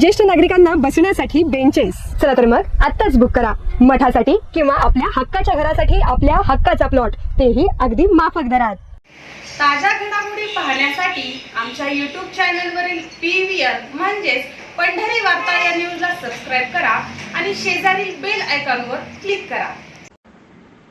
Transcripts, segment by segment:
ज्येष्ठ नागरिकांना बसण्यासाठी बेंचेस चला तर मग आत्ताच बुक करा. मठासाठी किंवा आपल्या हक्काच्या घरासाठी आपल्या हक्काचा प्लॉट तेही अगदी माफक दरात. ताज्या घडामोडी पाहण्यासाठी आमच्या यूट्यूब चॅनलवरील पी व्ही आर म्हणजेच पंढरी वार्ता या न्यूजला सबस्क्राईब करा आणि शेजारील बेल आयकॉनवर क्लिक करा.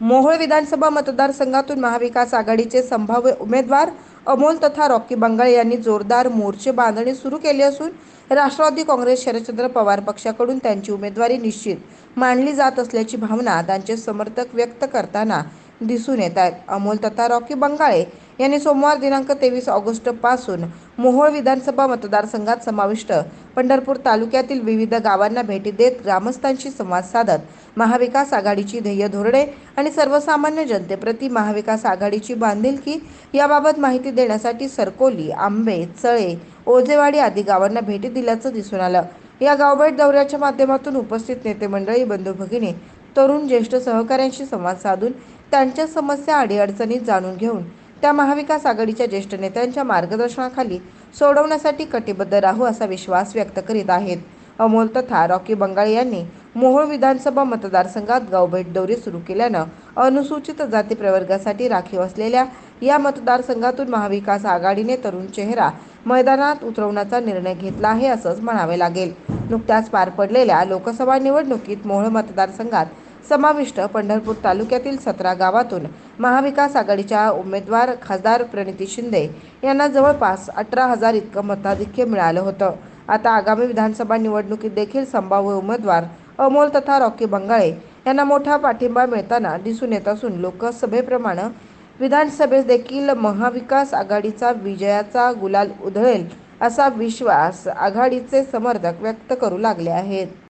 मोहोळ विधानसभा मतदारसंघातून महाविकास आघाडीचे संभाव्य उमेदवार अमोल तथा रॉकी बंगाळे यांनी जोरदार मोर्चे बांधणी सुरू केली असून राष्ट्रवादी काँग्रेस शरदचंद्र पवार पक्षाकडून त्यांची उमेदवारी निश्चित मानली जात असल्याची भावना त्यांचे समर्थक व्यक्त करताना दिसून येत आहेत. अमोल तथा रॉकी बंगाळे यांनी सोमवार दिनांक तेवीस ऑगस्टपासून मोहोळ विधानसभा मतदारसंघात समाविष्ट पंढरपूर तालुक्यातील विविध गावांना भेटी देत ग्रामस्थांशी संवाद साधत महाविकास आघाडीची ध्येय धोरणे आणि सर्वसामान्य जनतेप्रती महाविकास आघाडीची बांधिलकी याबाबत माहिती देण्यासाठी सरकोली आंबे चळे ओझेवाडी आदी गावांना भेटी दिल्याचं दिसून आलं. या गावभेट दौऱ्याच्या माध्यमातून उपस्थित नेते मंडळी बंधू भगिनी तरुण ज्येष्ठ सहकाऱ्यांशी संवाद साधून त्यांच्या समस्या अडीअडचणी जाणून घेऊन त्या महाविकास आघाडीच्या ज्येष्ठ नेत्यांच्या मार्गदर्शनाखाली सोडवण्यासाठी कटिबद्ध राहू असा विश्वास व्यक्त करीत आहेत. अमोल तथा रॉकी बंगाळे यांनी मोहोळ विधानसभा मतदारसंघात गावभेट दौरे सुरू केल्यानं अनुसूचित जाती प्रवर्गासाठी राखीव असलेल्या या मतदारसंघातून महाविकास आघाडीने तरुण चेहरा मैदानात उतरवण्याचा निर्णय घेतला आहे असंच म्हणावे लागेल. नुकत्याच पार पडलेल्या लोकसभा निवडणुकीत मोहोळ मतदारसंघात समाविष्ट पंढरपूर तालुक्यातील सतरा गावातून महाविकास आघाडीच्या उमेदवार खासदार प्रणिती शिंदे यांना जवळपास अठरा हजार इतकं मताधिक्य मिळालं होतं. आता आगामी विधानसभा निवडणुकीत देखील संभाव्य उमेदवार अमोल तथा रॉकी बंगाळे यांना मोठा पाठिंबा मिळताना दिसून येत असून लोकसभेप्रमाणे विधानसभेत देखील महाविकास आघाडीचा विजयाचा गुलाल उधळेल असा विश्वास आघाडीचे समर्थक व्यक्त करू लागले आहेत.